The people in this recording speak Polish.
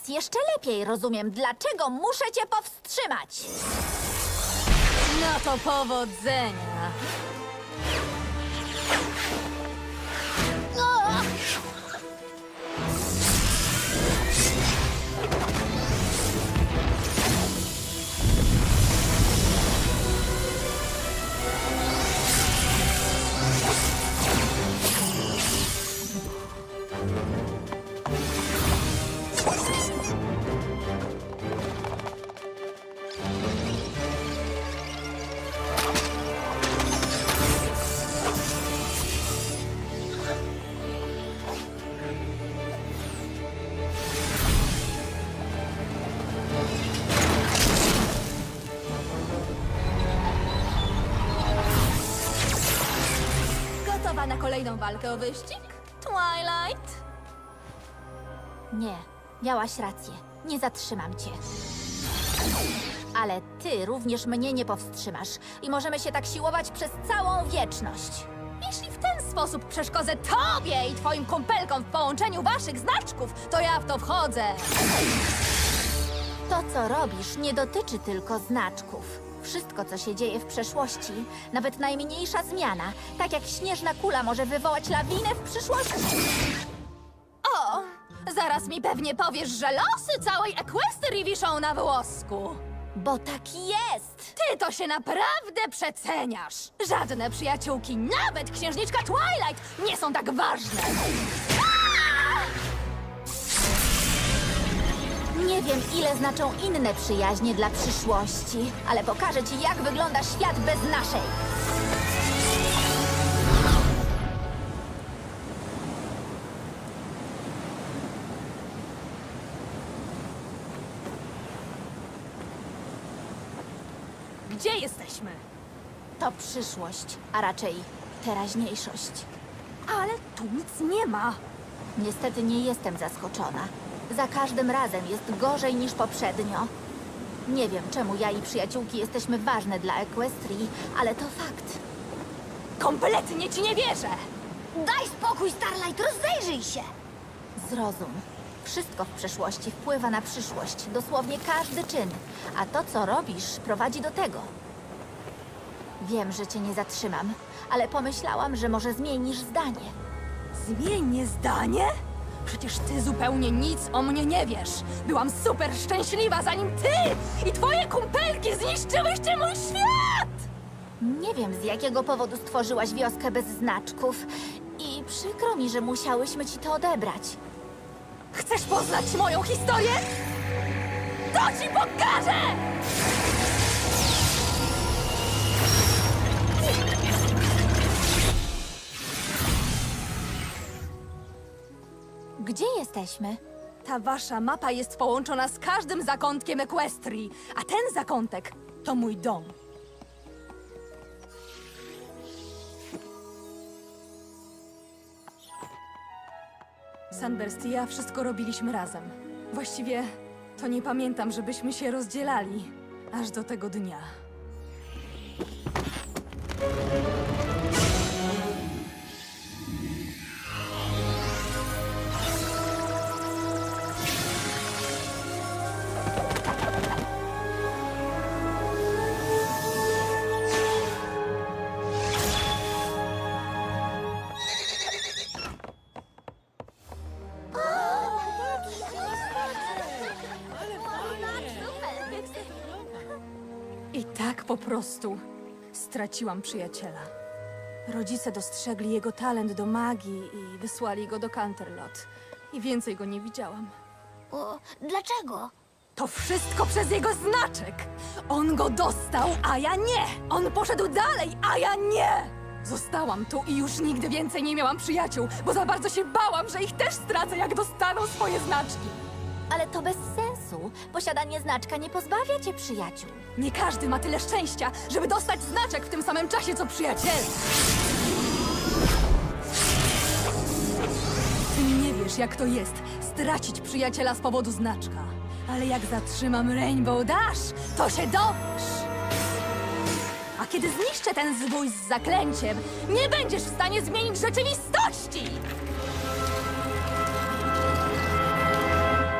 Teraz jeszcze lepiej rozumiem, dlaczego muszę cię powstrzymać. No to powodzenia. Kolejną walkę o wyścig? Twilight? Nie, miałaś rację. Nie zatrzymam cię. Ale ty również mnie nie powstrzymasz i możemy się tak siłować przez całą wieczność. Jeśli w ten sposób przeszkodzę tobie i twoim kumpelkom w połączeniu waszych znaczków, to ja w to wchodzę. To, co robisz, nie dotyczy tylko znaczków. Wszystko, co się dzieje w przeszłości, nawet najmniejsza zmiana, tak jak śnieżna kula może wywołać lawinę w przyszłości. O, zaraz mi pewnie powiesz, że losy całej Equestrii wiszą na włosku. Bo tak jest! Ty to się naprawdę przeceniasz. Żadne przyjaciółki, nawet księżniczka Twilight, nie są tak ważne. Nie wiem, ile znaczą inne przyjaźnie dla przyszłości, ale pokażę ci, jak wygląda świat bez naszej. Gdzie jesteśmy? To przyszłość, a raczej teraźniejszość. Ale tu nic nie ma. Niestety nie jestem zaskoczona. Za każdym razem jest gorzej niż poprzednio. Nie wiem, czemu ja i przyjaciółki jesteśmy ważne dla Equestrii, ale to fakt. Kompletnie ci nie wierzę. Daj spokój, Starlight, rozejrzyj się! Zrozum. Wszystko w przeszłości wpływa na przyszłość, dosłownie każdy czyn. A to, co robisz, prowadzi do tego. Wiem, że cię nie zatrzymam, ale pomyślałam, że może zmienisz zdanie. Zmienię zdanie? Przecież ty zupełnie nic o mnie nie wiesz. Byłam super szczęśliwa, zanim ty i twoje kumpelki zniszczyłyście mój świat! Nie wiem, z jakiego powodu stworzyłaś wioskę bez znaczków i przykro mi, że musiałyśmy ci to odebrać. Chcesz poznać moją historię? To ci pokażę! Jesteśmy? Ta wasza mapa jest połączona z każdym zakątkiem Equestrii, a ten zakątek to mój dom. Sunburst i ja wszystko robiliśmy razem. Właściwie to nie pamiętam, żebyśmy się rozdzielali aż do tego dnia. I tak po prostu straciłam przyjaciela. Rodzice dostrzegli jego talent do magii i wysłali go do Canterlot. I więcej go nie widziałam. O, dlaczego? To wszystko przez jego znaczek! On go dostał, a ja nie! On poszedł dalej, a ja nie! Zostałam tu i już nigdy więcej nie miałam przyjaciół, bo za bardzo się bałam, że ich też stracę, jak dostaną swoje znaczki. Ale to bez sensu. Posiadanie znaczka nie pozbawia cię przyjaciół. Nie każdy ma tyle szczęścia, żeby dostać znaczek w tym samym czasie co przyjaciele. Ty nie wiesz, jak to jest stracić przyjaciela z powodu znaczka. Ale jak zatrzymam Rainbow Dash, to się dowiesz. A kiedy zniszczę ten zwój z zaklęciem, nie będziesz w stanie zmienić rzeczywistości!